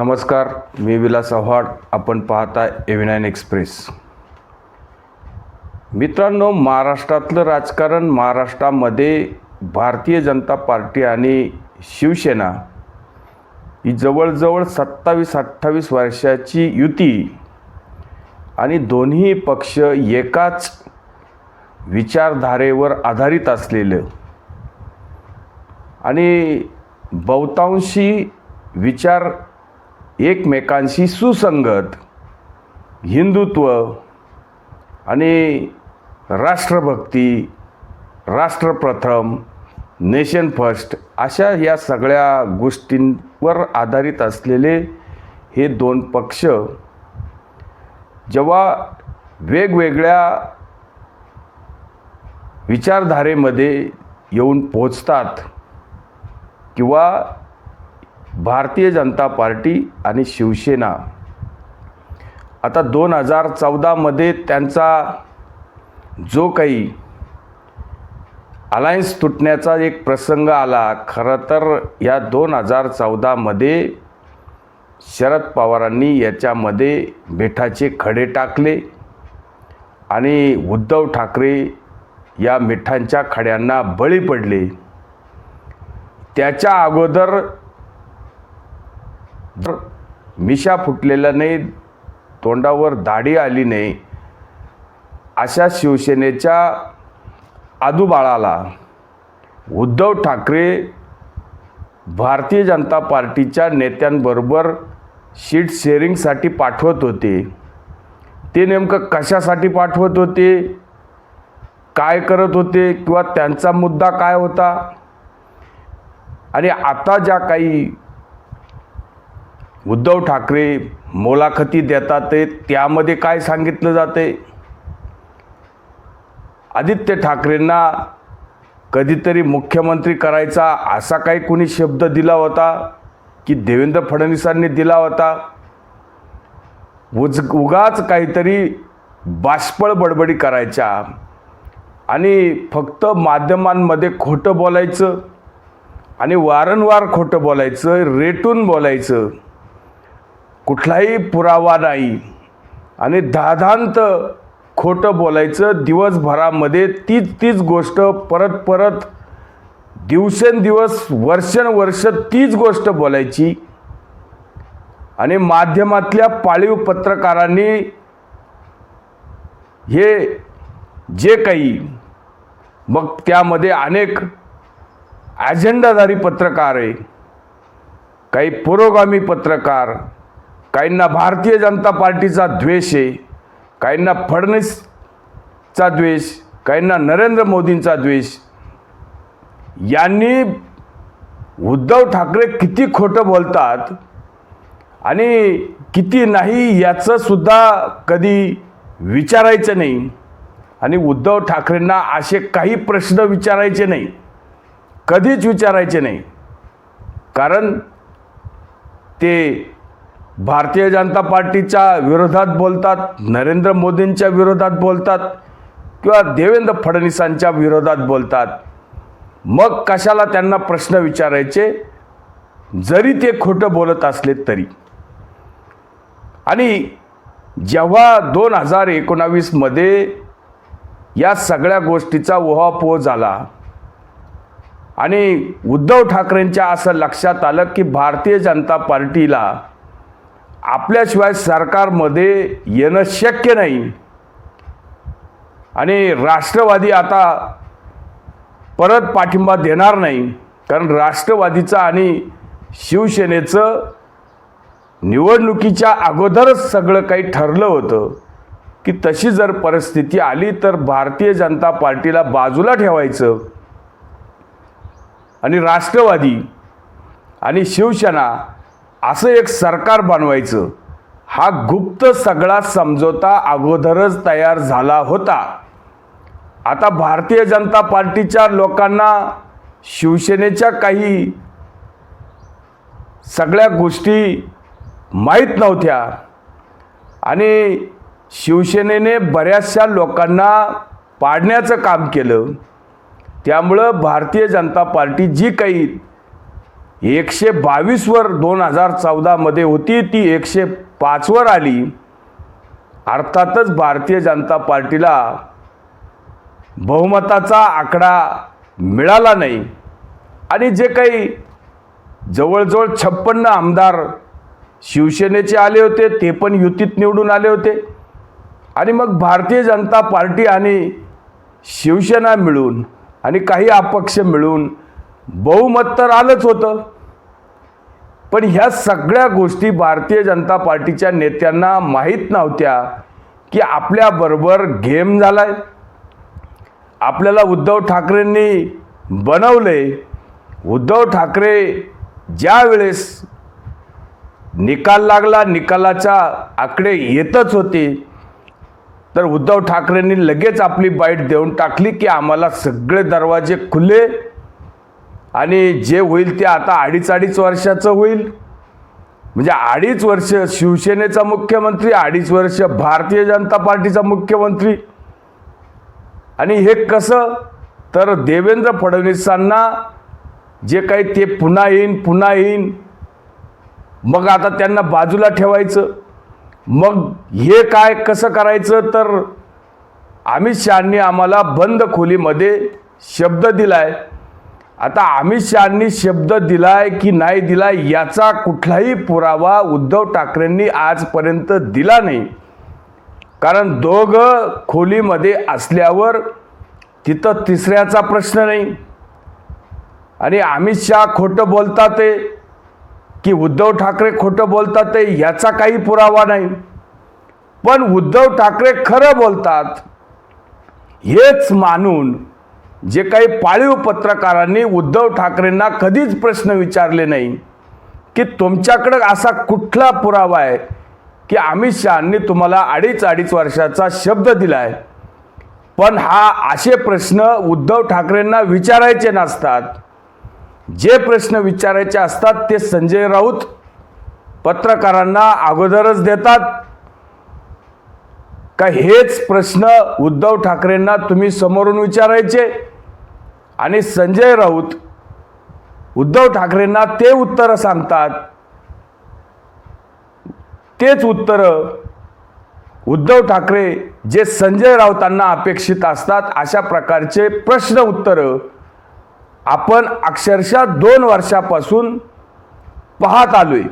नमस्कार मी विलास आव्हाड. आपण पाहता एव्हिनाईन एक्सप्रेस मित्रांनो महाराष्ट्रातलं राजकारण महाराष्ट्रामध्ये भारतीय जनता पार्टी आणि शिवसेना ही जवळजवळ सत्तावीस अठ्ठावीस वर्षाची युती आणि दोन्ही पक्ष एकाच विचारधारेवर आधारित असलेलं. आणि बहुतांशी विचार एकमेकांशी सुसंगत हिंदुत्व आणि राष्ट्रभक्ती राष्ट्रप्रथम नेशन फर्स्ट अशा या सगळ्या गोष्टींवर आधारित असलेले हे दोन पक्ष जेव्हा वेगवेगळ्या विचारधारेमध्ये येऊन पोचतात किंवा भारतीय जनता पार्टी आणि शिवसेना. आता दोन हजार चौदामध्ये त्यांचा जो काही अलायन्स तुटण्याचा एक प्रसंग आला खरं तर या दोन हजार चौदामध्ये शरद पवारांनी याच्यामध्ये मिठाचे खडे टाकले आणि उद्धव ठाकरे या मिठांच्या खड्यांना बळी पडले. त्याच्या अगोदर मिशा फुटलेला नाही तोंडावर दाढी आली नाही अशा शिवसेनेच्या आदूबाळाला उद्धव ठाकरे भारतीय जनता पार्टीच्या नेत्यांबरोबर शीट शेअरिंगसाठी पाठवत होते. ते नेमकं कशासाठी पाठवत होते? काय करत होते? किंवा त्यांचा मुद्दा काय होता? आणि आता ज्या काही उद्धव ठाकरे मुलाखती देतात ते त्यामध्ये काय सांगितलं जाते? आदित्य ठाकरेंना कधीतरी मुख्यमंत्री करायचा असा काही कुणी शब्द दिला होता की देवेंद्र फडणवीसांनी दिला होता? उज उगाच काहीतरी बाष्पळ बडबडी करायच्या आणि फक्त माध्यमांमध्ये खोटं बोलायचं आणि वारंवार खोटं बोलायचं रेटून बोलायचं. कुठलाही पुरावा नाही. आणि धाधांत खोटं बोलायचं दिवसभरामध्ये तीच तीच गोष्ट परत परत दिवसेंदिवस वर्षानुवर्ष तीच गोष्ट बोलायची. आणि माध्यमातल्या पाळीव पत्रकारांनी हे जे काही मग त्यामध्ये अनेक ॲजेंडाधारी पत्रकार आहे काही पुरोगामी पत्रकार काहींना भारतीय जनता पार्टीचा द्वेष आहे काहींना फडणवीसचा द्वेष काहींना नरेंद्र मोदींचा द्वेष. यांनी उद्धव ठाकरे किती खोटं बोलतात आणि किती नाही याचंसुद्धा कधी विचारायचं नाही. आणि उद्धव ठाकरेंना असे काही प्रश्न विचारायचे नाही कधीच विचारायचे नाही. कारण ते भारतीय जनता पार्टीच्या विरोधात बोलतात नरेंद्र मोदींच्या विरोधात बोलतात किंवा देवेंद्र फडणवीसांच्या विरोधात बोलतात. मग कशाला त्यांना प्रश्न विचारायचे? जरी ते खोटं बोलत असले तरी. आणि जेव्हा दोन हजार एकोणावीसमध्ये या सगळ्या गोष्टीचा ओहापोह झाला आणि उद्धव ठाकरेंच्या असं लक्षात आलं की भारतीय जनता पार्टीला आपल्याशिवाय सरकारमध्ये येणं शक्य नाही. आणि राष्ट्रवादी आता परत पाठिंबा देणार नाही. कारण राष्ट्रवादीचं आणि शिवसेनेचं निवडणुकीच्या अगोदरच सगळं काही ठरलं होतं. की तशी जर परिस्थिती आली तर भारतीय जनता पार्टीला बाजूला ठेवायचं. आणि राष्ट्रवादी आणि शिवसेना असं एक सरकार बनवायचं. हा गुप्त सगळा समझोता अगोदरच तयार झाला होता. आता भारतीय जनता पार्टीच्या लोकांना शिवसेनेच्या काही सगळ्या गोष्टी माहीत नव्हत्या. आणि शिवसेनेने बऱ्याचशा लोकांना पाडण्याचं काम केलं. त्यामुळं भारतीय जनता पार्टी जी काही एकशे बावीसवर दोन हजार चौदामध्ये होती. ती एकशे पाचवर आली. अर्थातच भारतीय जनता पार्टीला बहुमताचा आकडा मिळाला नाही. आणि जे काही जवळजवळ छप्पन्न आमदार शिवसेनेचे आले होते ते पण युतीत निवडून आले होते. आणि मग भारतीय जनता पार्टी आणि शिवसेना मिळून आणि काही अपक्ष मिळून बहुमत तर आलंच होतं. पण ह्या सगळ्या गोष्टी भारतीय जनता पार्टीच्या नेत्यांना माहीत नव्हत्या की आपल्याबरोबर गेम झालाय. आपल्याला उद्धव ठाकरेंनी बनवले. उद्धव ठाकरे ज्या वेळेस निकाल लागला निकालाच्या आकडे येतच होते तर उद्धव ठाकरेंनी लगेच आपली बाईट देऊन टाकली की आम्हाला सगळे दरवाजे खुले. आणि जे होईल ते आता अडीच अडीच वर्षाचं होईल. म्हणजे अडीच वर्ष शिवसेनेचा मुख्यमंत्री अडीच वर्ष भारतीय जनता पार्टीचा मुख्यमंत्री. आणि हे कसं? तर देवेंद्र फडणवीसांना जे काही ते पुन्हा येईन पुन्हा येईन. मग आता त्यांना बाजूला ठेवायचं. मग हे काय कसं करायचं? तर अमित शहानी आम्हाला बंद खोलीमध्ये शब्द दिला आहे आता अमित शहानी शब्द दिलाय की नाही दिलाय याचा कुठलाही पुरावा उद्धव ठाकरेंनी आजपर्यंत दिला नाही. कारण दोघं खोलीमध्ये असल्यावर तिथं तिसऱ्याचा प्रश्न नाही. आणि अमित शहा खोटं बोलतात ते की उद्धव ठाकरे खोटं बोलतात ते याचा काही पुरावा नाही. पण उद्धव ठाकरे खरं बोलतात हेच मानून जे काही पाळीव पत्रकारांनी उद्धव ठाकरेंना कधीच प्रश्न विचारले नाही की तुमच्याकडं असा कुठला पुरावा आहे की अमित शहानी तुम्हाला अडीच अडीच वर्षाचा शब्द दिला आहे पण हा असे प्रश्न उद्धव ठाकरेंना विचारायचे नसतात. जे प्रश्न विचारायचे असतात ते संजय राऊत पत्रकारांना अगोदरच देतात. का हेच प्रश्न उद्धव ठाकरेंना तुम्ही समोरून विचारायचे? आणि संजय राऊत उद्धव ठाकरेंना ते उत्तरं सांगतात. तेच उत्तरं उद्धव ठाकरे जे संजय राऊतांना अपेक्षित असतात अशा प्रकारचे प्रश्न उत्तरं आपण अक्षरशः दोन वर्षापासून पाहत आलोय.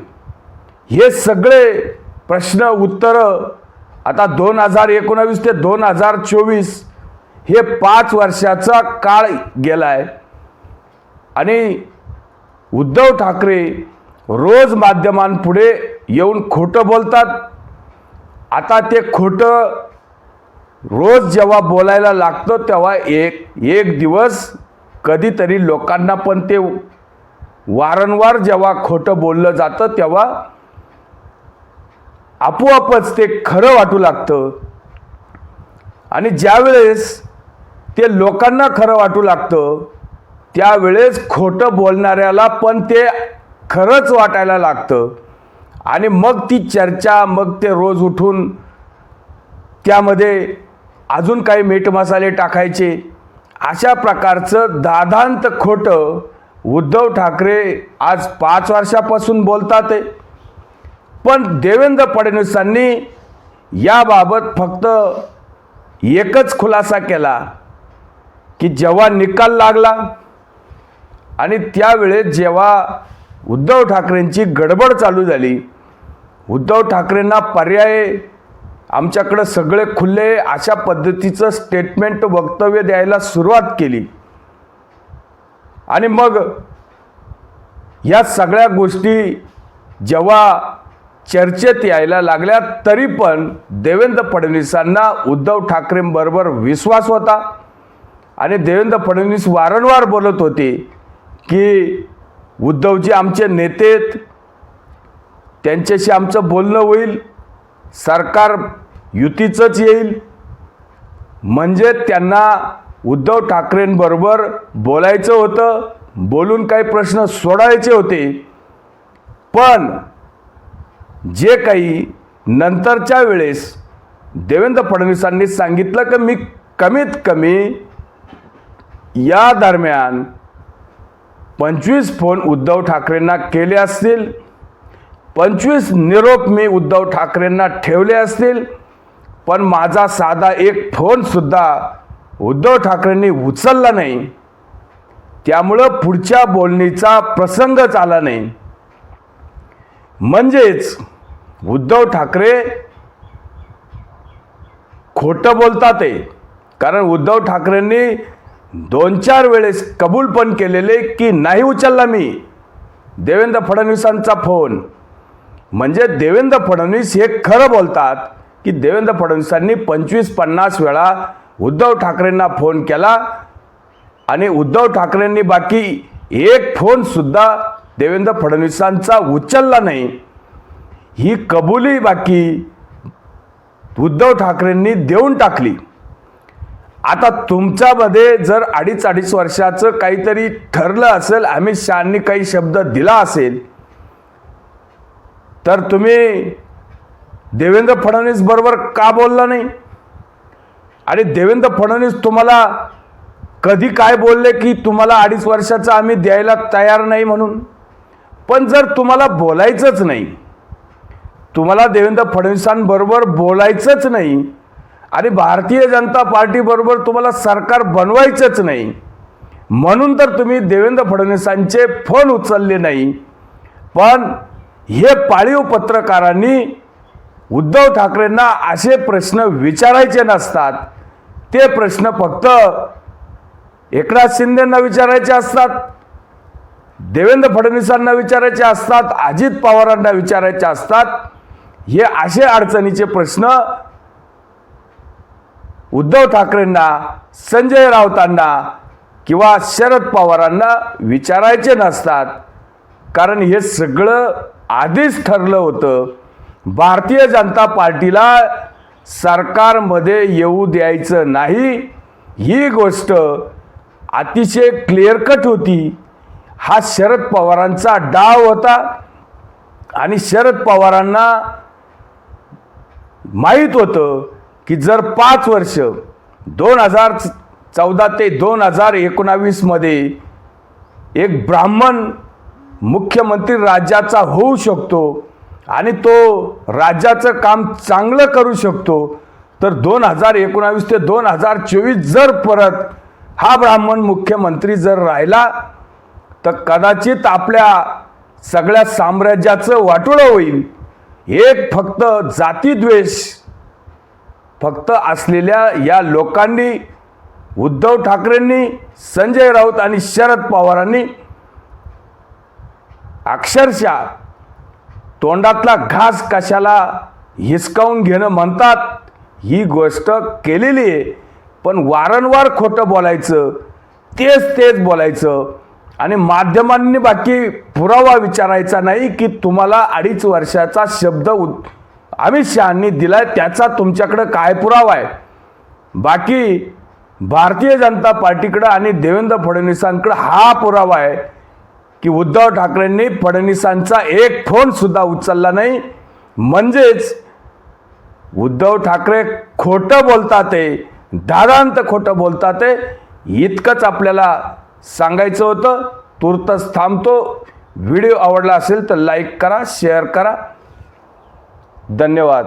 हे सगळे प्रश्न उत्तरं आता दोन हजार एकोणावीस ते दोन हजार चोवीस हे पाच वर्षाचा काळ गेला आहे आणि उद्धव ठाकरे रोज माध्यमांपुढे येऊन खोटं बोलतात. आता ते खोटं रोज जेव्हा बोलायला लागतं तेव्हा एक एक दिवस कधीतरी लोकांना पण ते वारंवार जेव्हा खोटं बोललं जातं तेव्हा आपोआपच ते खरं वाटू लागतं. आणि ज्यावेळेस ते लोकांना खरं वाटू लागतं. त्यावेळेस खोटं बोलणाऱ्याला पण ते खरंच वाटायला लागतं. आणि मग ती चर्चा मग ते रोज उठून त्यामध्ये अजून काही मीठ मसाले टाकायचे. अशा प्रकारचं दादांत खोटं उद्धव ठाकरे आज पाच वर्षापासून बोलतात आहे. पण देवेंद्र फडणवीसांनी याबाबत फक्त एकच खुलासा केला. की जेव्हा निकाल लागला आणि त्यावेळेस जेव्हा उद्धव ठाकरेंची गडबड चालू झाली उद्धव ठाकरेंना पर्याय आमच्याकडं सगळे खुले अशा पद्धतीचं स्टेटमेंट वक्तव्य द्यायला सुरुवात केली. आणि मग या सगळ्या गोष्टी जेव्हा चर्चेत यायला लागल्या तरी पण देवेंद्र फडणवीसांना उद्धव ठाकरेंबरोबर विश्वास होता. आणि देवेंद्र फडणवीस वारंवार बोलत होते की उद्धवजी आमचे नेतेत त्यांच्याशी आमचं बोलणं होईल. सरकार युतीचंच येईल. म्हणजे त्यांना उद्धव ठाकरेंबरोबर बोलायचं होतं. बोलून काही प्रश्न सोडायचे होते. पण जे काही नंतरच्या वेळेस देवेंद्र फडणवीसांनी सांगितलं की मी कमीत कमी या दरम्यान पंचवीस फोन उद्धव ठाकरेंना केले असतील पंचवीस निरोप मी उद्धव ठाकरेंना ठेवले असतील पण माझा साधा एक फोनसुद्धा उद्धव ठाकरेंनी उचलला नाही. त्यामुळं पुढच्या बोलणीचा प्रसंगच आला नाही. म्हणजेच उद्धव ठाकरे खोटं बोलतात आहे कारण उद्धव ठाकरेंनी दोन चार वेळेस कबूल पण केलेले की नाही उचलला मी. देवेंद्र फडणवीसांचा फोन. म्हणजे देवेंद्र फडणवीस हे खरं बोलतात की देवेंद्र फडणवीसांनी पंचवीस पन्नास वेळा उद्धव ठाकरेंना फोन केला आणि उद्धव ठाकरेंनी बाकी एक फोनसुद्धा देवेंद्र फडणवीसांचा उचलला नाही. ही कबुली बाकी उद्धव ठाकरेंनी देऊन टाकली. आता तुमच्यामध्ये जर अडीच अडीच वर्षाचं काहीतरी ठरलं असेल अमित शहानी काही शब्द दिला असेल तर तुम्ही देवेंद्र फडणवीस बरोबर का बोलला नाही? आणि देवेंद्र फडणवीस तुम्हाला कधी काय बोलले की तुम्हाला अडीच वर्षाचं आम्ही द्यायला तयार नाही म्हणून? पण जर तुम्हाला बोलायचंच नाही तुम्हाला देवेंद्र फडणवीसांबरोबर बोलायचंच नाही आणि भारतीय जनता पार्टीबरोबर तुम्हाला सरकार बनवायचंच नाही. म्हणून तर तुम्ही देवेंद्र फडणवीसांचे फोन उचलले नाही. पण हे पाळीव पत्रकारांनी उद्धव ठाकरेंना असे प्रश्न विचारायचे नसतात. ते प्रश्न फक्त एकनाथ शिंदेंना विचारायचे असतात. देवेंद्र फडणवीसांना विचारायचे असतात. अजित पवारांना विचारायचे असतात. हे असे अडचणीचे प्रश्न उद्धव ठाकरेंना संजय राऊतांना किंवा शरद पवारांना विचारायचे नसतात. कारण हे सगळं आधीच ठरलं होतं. भारतीय जनता पार्टीला सरकारमध्ये येऊ द्यायचं नाही. ही गोष्ट अतिशय क्लिअर कट होती. हा शरद पवारांचा डाव होता. आणि शरद पवारांना माहीत होतं की जर पाच वर्ष दोन हजार चौदा ते दोन हजार एकोणावीसमध्ये एक ब्राह्मण मुख्यमंत्री राज्याचा होऊ शकतो आणि तो राज्याचं काम चांगलं करू शकतो तर दोन हजार एकोणावीस ते दोन हजार चोवीस जर परत हा ब्राह्मण मुख्यमंत्री जर राहिला तर कदाचित आपल्या सगळ्या साम्राज्याचं वाटोळं होईल. एक फक्त जातीद्वेष फक्त असलेल्या या लोकांनी उद्धव ठाकरेंनी संजय राऊत आणि शरद पवारांनी अक्षरशः तोंडातला घास कशाला हिसकावून घेणं म्हणतात ही गोष्ट केलेली आहे. पण वारंवार खोटं बोलायचं तेच तेच बोलायचं आणि माध्यमांनी बाकी पुरावा विचारायचा नाही की तुम्हाला अडीच वर्षाचा शब्द उद अमित शहानी दिलाय त्याचा तुमच्याकडं काय पुरावा आहे? बाकी भारतीय जनता पार्टीकडं आणि देवेंद्र फडणवीसांकडं हा पुरावा आहे की उद्धव ठाकरेंनी फडणवीसांचा एक फोनसुद्धा उचलला नाही. म्हणजेच उद्धव ठाकरे खोटं बोलतात आहे दादांत खोटं बोलतात आहे इतकंच आपल्याला सांगायचं होतं. तुर्तच थांबतो. व्हिडिओ आवडला असेल तर लाईक करा शेअर करा. धन्यवाद.